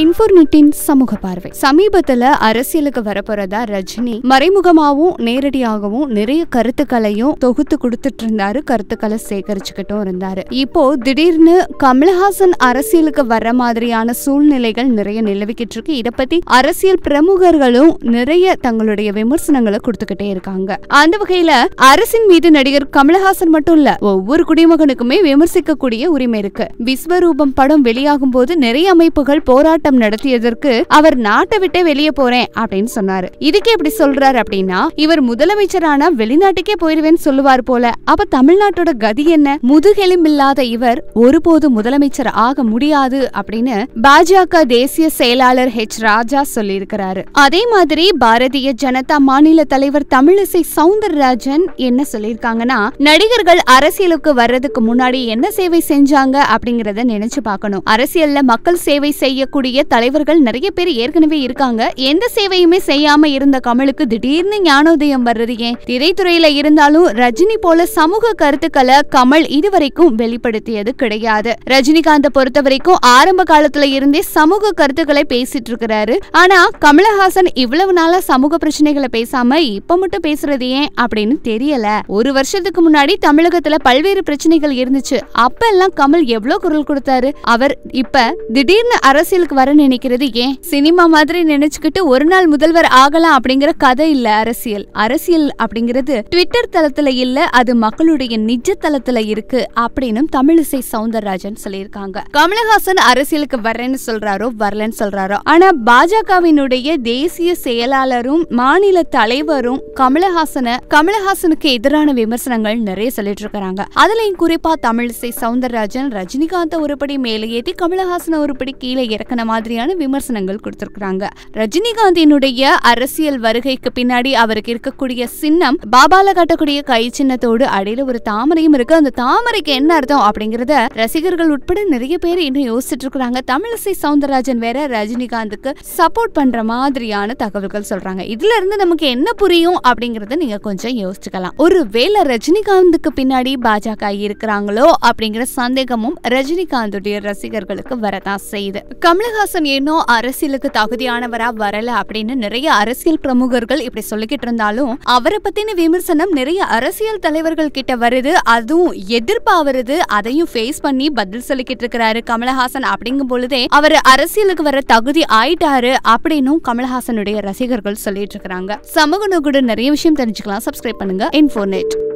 இன்ஃபோர்நெட்டின் சமூக பார்வை. சமீபத்துல அரசியலுக்கு வரப்போறதா ரஜினி மறைமுகமாகவும் நேரடியாகவும் நிறைய கருத்துக்களையும் தொகுத்து கொடுத்துட்டு இருந்தாரு கருத்துக்களை சேகரிச்சுக்கிட்டும் இருந்தாரு. இப்போ திடீர்னு கமல்ஹாசன் அரசியலுக்கு வர மாதிரியான சூழ்நிலைகள் நிறைய நிலவிக்கிட்டு இருக்கு இதை பத்தி அரசியல் பிரமுகர்களும் நிறைய தங்களுடைய விமர்சனங்களை கொடுத்துக்கிட்டே இருக்காங்க. அந்த வகையில அரசின் மீது நடிகர் கமல்ஹாசன் மட்டும் இல்ல ஒவ்வொரு குடிமகனுக்குமே விமர்சிக்கக்கூடிய உரிமை இருக்கு. விஸ்வரூபம் படம் வெளியாகும் போது நிறைய அமைப்புகள் போராட்டம் நடத்தியதற்கு அவர் நாட்டை விட்டே வெளியே போறேன் அப்படின்னு சொன்னாரு. இதுக்கு எப்படி சொல்றாரு அப்படின்னா இவர் முதலமைச்சரான வெளிநாட்டுக்கே போயிருவேன்னு சொல்லுவார் போல. அப்ப தமிழ்நாட்டோட கதி என்ன? முதுகெலும்பில்லாத இவர் ஒருபோது முதலமைச்சர் ஆக முடியாது அப்படின்னு பாஜக தேசிய செயலாளர் ஹெச் ராஜா சொல்லியிருக்கிறாரு. அதே மாதிரி பாரதிய ஜனதா மாநில தலைவர் தமிழிசை சவுந்தரராஜன் என்ன சொல்லியிருக்காங்கன்னா நடிகர்கள் அரசியலுக்கு வர்றதுக்கு முன்னாடி என்ன சேவை செஞ்சாங்க அப்படிங்கறத நினைச்சு பார்க்கணும். அரசியல்ல மக்கள் சேவை செய்யக்கூடிய தலைவர்கள் நிறைய பேர் ஏற்கனவே இருக்காங்க. எந்த சேவையுமே செய்யாம இருந்த கமலுக்கு திடீர்னு ஞானோதயம் வர்றது ஏன்? திரைத்துறையில இருந்தாலும் ரஜினி போல சமூக கருத்துக்களை கமல் இதுவரைக்கும் வெளிப்படுத்தியது கிடையாது. ரஜினிகாந்த பொறுத்த வரைக்கும் ஆரம்ப காலத்துல இருந்தே சமூக கருத்துக்களை பேசிட்டு இருக்கிறாரு. ஆனா கமலஹாசன் இவ்வளவு நாளா சமூக பிரச்சனைகளை பேசாம இப்ப மட்டும் பேசுறது ஏன் அப்படின்னு தெரியல. ஒரு வருஷத்துக்கு முன்னாடி தமிழகத்துல பல்வேறு பிரச்சனைகள் இருந்துச்சு. அப்ப எல்லாம் கமல் எவ்வளவு குரல் கொடுத்தாரு? அவர் இப்ப திடீர்னு அரசியலுக்கு வர நினைக்கிறது ஏன்? சினிமா மாதிரி நினைச்சுக்கிட்டு ஒரு நாள் முதல்வர் ஆகலாம் அப்படிங்கிற கதை இல்ல அரசியல். அரசியல் அப்படிங்கிறது ட்விட்டர் தளத்துல இல்ல அது மக்களுடைய நிஜ தளத்துல இருக்கு அப்படின்னு தமிழிசை சவுந்தரராஜன் சொல்லியிருக்காங்க. கமலஹாசன் அரசியலுக்கு வர்றேன்னு சொல்றாரோ வரலன்னு சொல்றாரோ. ஆனா பாஜகவினுடைய தேசிய செயலாளரும் மாநில தலைவரும் கமலஹாசனை கமலஹாசனுக்கு எதிரான விமர்சனங்கள் நிறைய சொல்லிட்டு இருக்கிறாங்க அதுலயும் குறிப்பா தமிழிசை சவுந்தரராஜன் ரஜினிகாந்த் ஒருபடி மேலே ஏத்தி கமலஹாசனை ஒருபடி கீழே இறக்கணும் மாதிரியான விமர்சனங்கள் கொடுத்திருக்கிறாங்க. ரஜினிகாந்தினுடைய அரசியல் வருகைக்கு பின்னாடி அவருக்கு இருக்கக்கூடிய சின்னம் பாபால காட்டக்கூடிய கை சின்னத்தோடு அடையில ஒரு தாமரையும் இருக்கு. அந்த தாமரைக்கு என்ன அர்த்தம் அப்படிங்கறத ரசிகர்கள் உட்பட நிறைய பேர் இன்னும் யோசிச்சுட்டு இருக்கிறாங்க. தமிழிசை சவுந்தரராஜன் வேற ரஜினிகாந்துக்கு சப்போர்ட் பண்ற மாதிரியான தகவல்கள் சொல்றாங்க. இதுல இருந்து நமக்கு என்ன புரியும் அப்படிங்கறத நீங்க கொஞ்சம் யோசிச்சுக்கலாம். ஒருவேளை ரஜினிகாந்துக்கு பின்னாடி பாஜக இருக்கிறாங்களோ அப்படிங்கிற சந்தேகமும் ரஜினிகாந்துடைய ரசிகர்களுக்கு வரதான் செய்யுது. கமல்ஹாசன் ஏனோ அரசியலுக்கு தகுதியானவரா வரல அப்படின்னு நிறைய அரசியல் பிரமுகர்கள் இப்படி சொல்லிக்கிட்டு இருந்தாலும் அவரை பத்தின விமர்சனம் நிறைய அரசியல் தலைவர்கள் கிட்ட வருது அதுவும் எதிர்ப்பா வருது அதையும் ஃபேஸ் பண்ணி பதில் சொல்லிக்கிட்டு இருக்கிறாரு கமலஹாசன். அப்படிங்கும் பொழுதே அவர் அரசியலுக்கு வர தகுதி ஆயிட்டாரு அப்படின்னும் கமலஹாசனுடைய ரசிகர்கள் சொல்லிட்டு இருக்கிறாங்க. சமூக நோக்குடன் நிறைய விஷயம் தெரிஞ்சுக்கலாம். சப்ஸ்கிரைப் பண்ணுங்க. இன்ஃபோர்நெட்